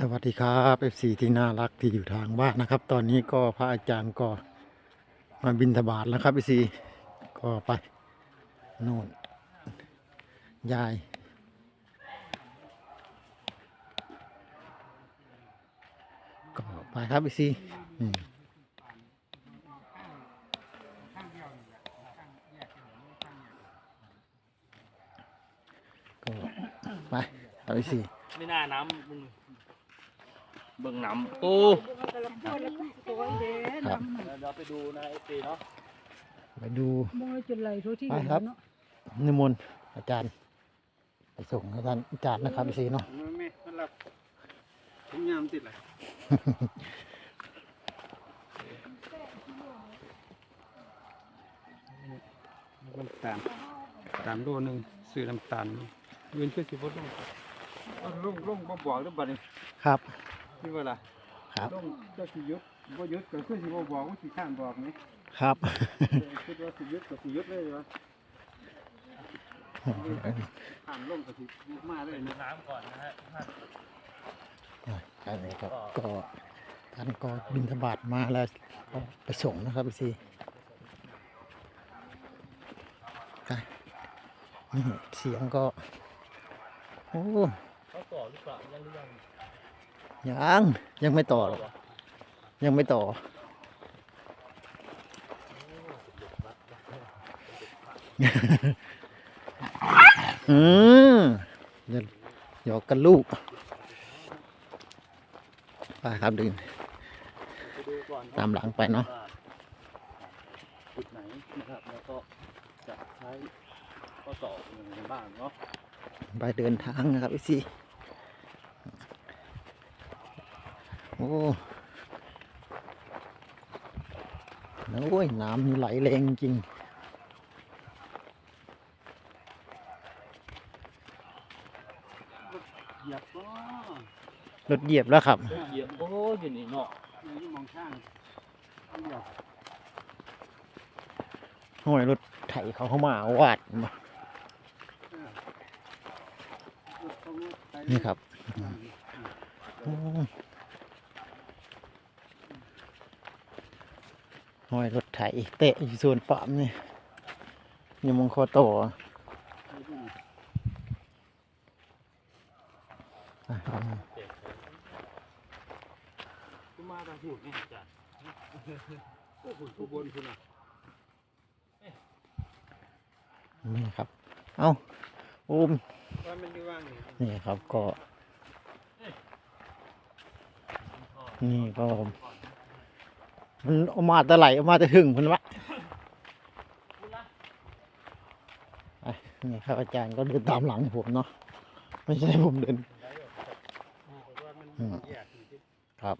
สวัสดีครับเอฟซีที่น่ารักที่อยู่ทางบ้านนะครับ ตอนนี้ก็พระอาจารย์ก็มาบินทบาทแล้วครับเอฟซีก็ไปโน่นยาย ก็ไปครับเอฟซีก็ไปครับเอฟซีไม่น่าน้ำมึง เบิ่งน้ำโอ้ครับเดี๋ยวไปดูนะไอ้ปีเนาะไปดูมองจุดไหลทั่วที่ไปครับเนาะนิมนต์อาจารย์ ไปส่งให้ท่านอาจารย์นะครับพี่ซีเนาะมันไม่มันหลับผมยามติดเลยน้ำตาลตาลโลหนึงซื้อน้ำตาลเงินช่วยสิบลงเอาลงลงบ่บอกหรือบัดนี้ครับ ที่ว่าล่ะครับลงเจ้าสิหยุดบ่หยุดก็คือสิบ่บอกว่าสิข้ามบอกนี่ครับ คิดว่าสิหยุดก็สิหยุดเลยว่าข้ามลงก็สิมาเลยนะน้ำก่อนนะฮะท่านอันนี้ครับก็ท่านก็บินธบาตมาแล้วก็ไปส่งนะครับพี่ซีไปนี่เสียงก็ โอ้เขาต่อหรือเปล่ายังหรือยัง ยังยังไม่ต่อหรอกยังไม่ต่อ อืมอย่าหยอกกันลูกไปครับดึงไปดูก่อนตามหลังไปเนาะว่าจุดไหนนะครับแล้วก็จะใช้ข้อสอบอย่างไรบ้างเนาะไปเดินทางนะครับพี่ซี โอ้โอ้ยน้ำนี่ไหลแรงจริง เหยียบก็รถเหยียบแล้วครับ เหยียบโอ้ยอยู่นี่เนาะนี่มองข้างเหยียบห้อยรถไถเขาเข้ามาวาดมานี่ครับโอ้ ห้อยรถไถเตะอยู่ส่วนปามนี่ยังมงคอโตอะอะเอามาขึ้นมาทางหูนี่อาจารย์โอ้โหผู้บนคุณอะนี่ครับ เอาอุ้มว่าอูมนี่ครับก็ นี่ก็มั มันเอามาแต่ไหลเอามาแต่ถึงคุณวะนี่ครับอาจารย์ก็เดินตามหลังผมเนาะไม่ใช่ผมเดินครับ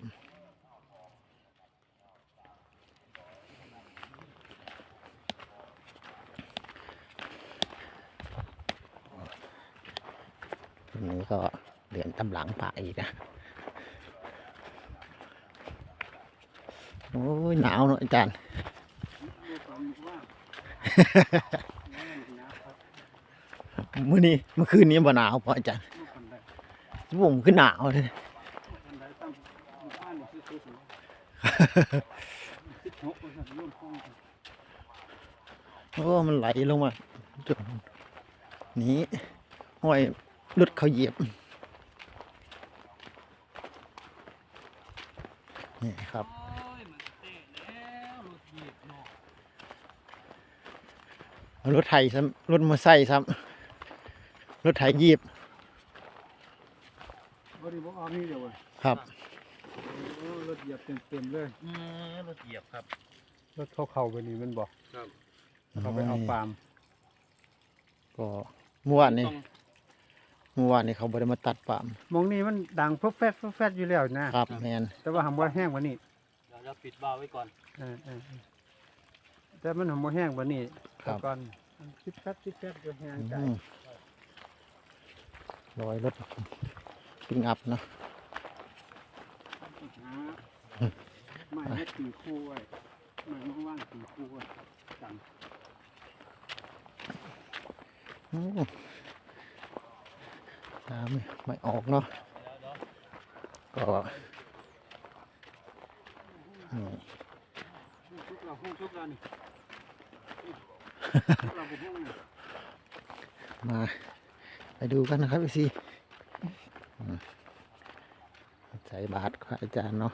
ทีนี้ก็เดินตามหลังป่าอีกนะ โอ้ยหนาวเนอะอาจารย์ มื่อนี้เมื่อคืนนี้บ่หนาวพออาจารย์ลูกคนใดผมขึ้นหนาวเลยโอ้มันไหลลงมาจนนี้ห้อยรถเขาเหยียบนี่ครับ โอ้ยมันเตะแล้วรถเหยียบเนาะ เอา รถไถซ้ำรถมอเตอร์ไซค์ซ้ำรถไถเหยียบบริบอกเอานี่เดี๋ยวเว้ยครับ โอ้รถเหยียบเต็มๆเลย อืมรถเหยียบครับ รถเข้าเข่าไปนี่มันบอกเขาไปเอาปาล์มก็เมื่อวานนี้ต้องเมื่อวานนี้เขาบริมาตัดปาล์มมองนี่มันดังฟึบแฟดฟึบแฟดอยู่แล้วนะครับแมนแต่ว่าหำว่าแห้งกว่านี้เดี๋ยวเราปิดบาร์ไว้ก่อน เออเออเออแต่มันหำว่าแห้งกว่านี้ ครับแต่ก่อนมันชิดแฟดชิดแฟดก็แห้งใจอืมรอยรถปิ้งอัพเนาะหาไม้ให้ตีคู่ไว้ไม้ว่างๆตีคู่ไว้จังอืมน้ำไม่ออกเนาะเดี๋ยวเดี๋ยวก็นี่ทุกเราห้องทุกเรานี่เราบุกห้องนี่ มาไปดูกันนะครับพี่ซีใส่บาตรพระอาจารย์เนาะ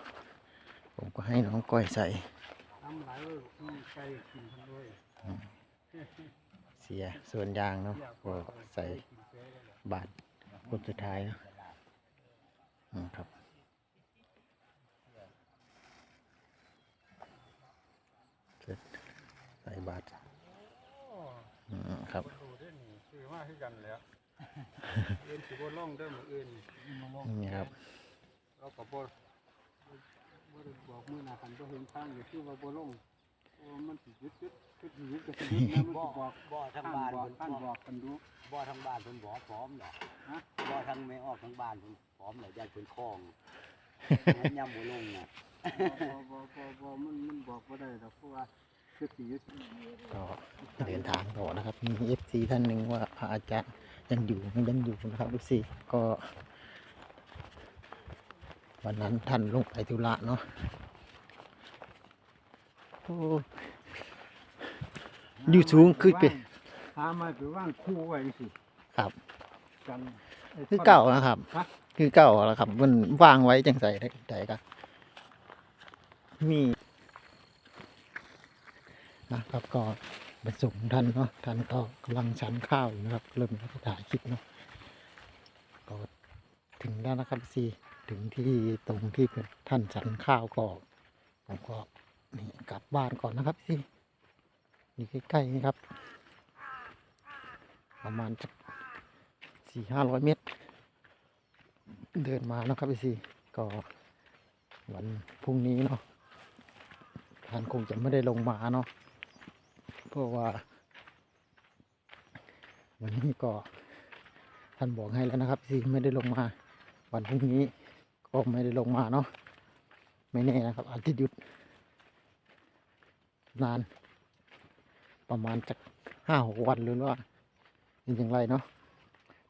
ผมก็ให้น้องก้อยใส่เสียส่วนยางเนาะก็ใส่บาตรคนสุดท้ายเนาะครับเสร็จใส่บาตร ครับดูได้นี่คือว่าให้กันแล้วเอื่นสิบ่ล่องเด้อมื้ออื่นนี่ครับเราก็บ่บ่ได้บอกมื้อหน้าคันบ่เห็นทางอยู่คือว่าบ่ลงเพราะว่ามันสิยึดยึดคือสิยึดก็สิยึดนะมันสิบอกบ่ทางข้างบ้านบอกเพิ่นข้างบอกกันดูบ่ทางบ้านเพิ่นบ่พร้อมดอกฮะบ่ทางไม่ออกทางบ้านเพิ่นพร้อมแล้วยันเพิ่นคล้องงั้นยามบ่ลงน่ะบ่บ่บ่บ่มันมันบอกบ่ได้ดอกเพราะว่าคือสิยึด ก็เดินทางต่อนะครับ มีเอฟซีท่านหนึ่งว่าพระอาจารย์ยังอยู่ยังอยู่นะครับเอฟซีก็ วันนั้นท่านลงไปธุระเนาะโอ้อยู่สูงขึ้นไปหามาไปว่างคู่ไว้สิครับกันไคือเก่านะครับฮะคือเก่าแล้วครับ มันวางไว้จังใส่ได้ใดก็มี นะครับ ก็ไปส่งท่านเนาะท่านก็กำลังฉันข้าวอยู่นะครับ เริ่มถ่ายคลิปเนาะก็ถึงแล้วนะครับซีถึงที่ตรงที่ท่านฉันข้าวก็ผมก็นี่กลับบ้านก่อนนะครับซีนี่ใกล้ๆนี่ครับ ประมาณสี่ห้าร้อยเมตร เดินมานะครับพี่ซีก็วันพรุ่งนี้เนาะท่านคงจะไม่ได้ลงมาเนาะ เพราะว่า วันนี้ก็ท่านบอกให้แล้วนะครับพี่ไม่ได้ลงมา วันพรุ่งนี้ก็ไม่ได้ลงมาเนาะไม่แน่นะครับ อาจจะหยุด นาน ประมาณจากห้าหกวันหรือว่าอย่างไรเนาะ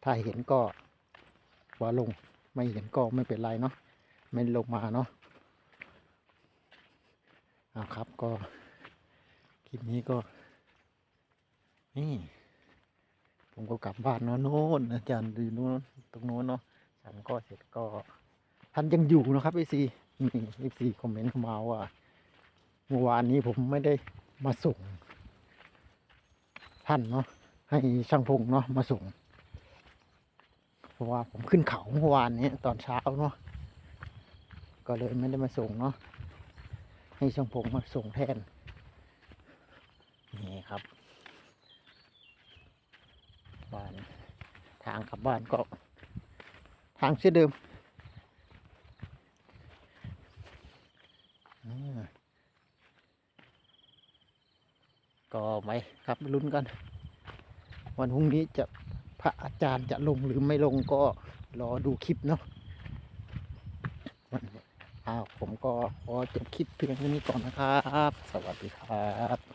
ถ้าเห็นก็ว่าลงไม่เห็นก็ไม่เป็นไรเนาะไม่ลงมาเนาะเอาครับก็คลิปนี้ก็ นี่ ผมก็กลับบ้านเนาะโน่นอาจารย์ดูโน่นตรงโน้นเนาะฉันก็เสร็จก็ท่านยังอยู่นะครับไอซีมีไอซีคอมเมนต์เข้ามาว่าเมื่อวานนี้ผมไม่ได้มาส่ง ท่านเนาะให้ช่างพงเนาะมาส่ง เพราะว่าผมขึ้นเขาเมื่อวานนี้ตอนเช้าเนาะก็เลยไม่ได้มาส่งเนาะให้ช่างพงมาส่งแทนนี่ครับ บ้าน ทางกลับบ้านก็ ทางเช่นเดิมก็ไหมครับลุ้นกัน วันพรุ่งนี้จะพระอาจารย์จะลงหรือไม่ลงก็รอดูคลิปเนาะอ้าวผมก็ขอจบคลิปเพียงเท่านี้ก่อนนะครับ สวัสดีครับ